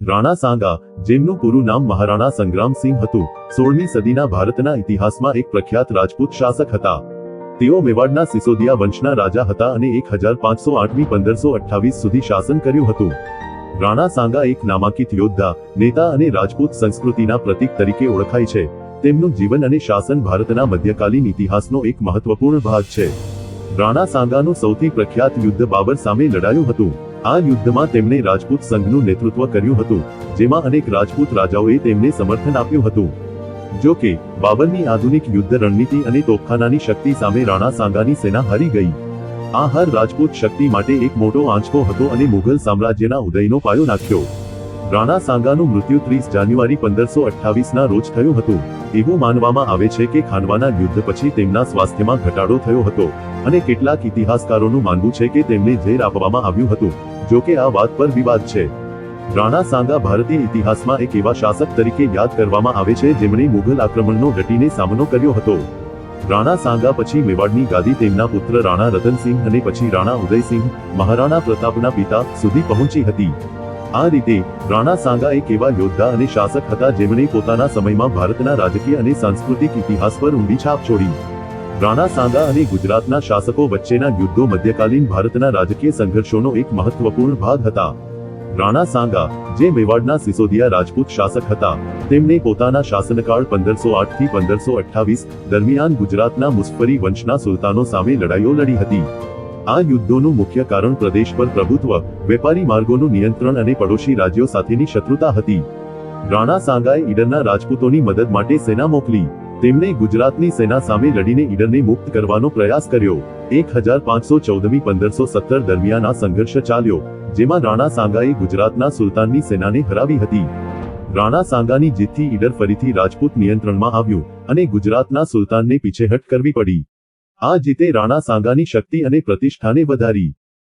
રાણા સાંગા, જેમનું પૂરું નામ મહારાણા સંગ્રામસિંહ હતું, સોળમી સદીના ભારતના ઇતિહાસમાં એક પ્રખ્યાત રાજપૂત શાસક હતા. તેઓ મેવાડના સિસોદિયા વંશના રાજા હતા અને એક હજાર પાંચસો આઠમી પંદરસો અઠ્ઠાવીસ સુધી શાસન કર્યું હતું. રાણા સાંગા એક નામાંકિત યોદ્ધા, નેતા અને રાજપૂત સંસ્કૃતિના પ્રતીક તરીકે ઓળખાય છે. તેમનું જીવન અને શાસન ભારતના મધ્યકાલીન ઇતિહાસનો એક મહત્વપૂર્ણ ભાગ છે. રાણા સાંગાનું સૌથી પ્રખ્યાત યુદ્ધ બાબર સામે લડાયું હતું. આ યુદ્ધમાં તેમણે રાજપૂત સંઘનું નેતૃત્વ કર્યું હતું, જેમાં અનેક રાજપૂત રાજાઓએ તેમને સમર્થન આપ્યું હતું. જો કે, બાબરની આધુનિક યુદ્ધ રણનીતિ અને તોપખાનાની શક્તિ સામે રાણા સાંગાની સેના હારી ગઈ. આ હાર રાજપૂત શક્તિ માટે એક મોટો આંચકો હતો અને મુઘલ સામ્રાજ્યના ઉદયનો પાયો નાખ્યો. રાણા સાંગાનું મૃત્યુ ત્રીસ જાન્યુઆરી પંદરસો અઠ્ઠાવીસના રોજ થયું હતું. એવું માનવામાં આવે છે કે ખાનવાના યુદ્ધ પછી તેમના સ્વાસ્થ્યમાં ઘટાડો થયો હતો. અને કેટલાક ઇતિહાસકારોનું માનવું છે કે તેમને ઝેર આપવામાં આવ્યું હતું, જો કે આ વાત પર વિવાદ છે. રાણા સાંગા ભારતીય ઇતિહાસમાં એક એવા શાસક તરીકે યાદ કરવામાં આવે છે જેમણે મુઘલ આક્રમણનો ડટીને સામનો કર્યો હતો. રાણા સાંગા પછી મેવાડની ગાદી તેમના પુત્ર રાણા રતનસિંહ અને પછી રાણા ઉદયસિંહ, મહારાણા પ્રતાપના પિતા સુધી પહોંચી હતી. આ રીતે, રાણા સાંગા એક એવા યોદ્ધા અને શાસક હતા જેમણે પોતાના સમયમાં ભારતના રાજકીય અને સાંસ્કૃતિક ઇતિહાસ પર ઊંડી છાપ છોડી. રાણા સાંગા અને ગુજરાતના શાસકો વચ્ચેના યુદ્ધો મધ્યકાલીન ભારતના રાજકીય સંઘર્ષોનો એક મહત્વપૂર્ણ ભાગ હતા. રાણા સાંગા, જે મેવાડના સિસોદિયા રાજપૂત શાસક હતા તેમણે પોતાના શાસનકાળ પંદરસો આઠથી પંદરસો અઠ્ઠાવીસ દરમિયાન ગુજરાતના મુસ્ફરી વંશના સુલતાનો સામે લડાઈઓ લડી હતી. આ યુદ્ધોનું મુખ્ય કારણ પ્રદેશ પર પ્રભુત્વ, વેપારી માર્ગોનું નિયંત્રણ અને પડોશી રાજ્યો સાથેની શત્રુતા હતી. રાણા સાંગાએ ઈડરના રાજપૂતોની મદદ માટે સેના મોકલી. તેમણે ગુજરાતની સેના સામે લડીને ઈડરને મુક્ત કરવાનો પ્રયાસ કર્યો. એક હજાર પાંચસો ચૌદમી પંદરસો સત્તર દરમિયાન સંઘર્ષ ચાલ્યો, જેમાં રાણા સાંગાએ ગુજરાતના સુલતાનની સેનાને હરાવી હતી. રાણા સાંગાની જીતથી ઈડર ફરીથી રાજપૂત નિયંત્રણમાં આવ્યું અને ગુજરાતના સુલતાનને પીછેહટ કરવી પડી. આ જીતે રાણા સાંગાની શક્તિ અને પ્રતિષ્ઠાને વધારી.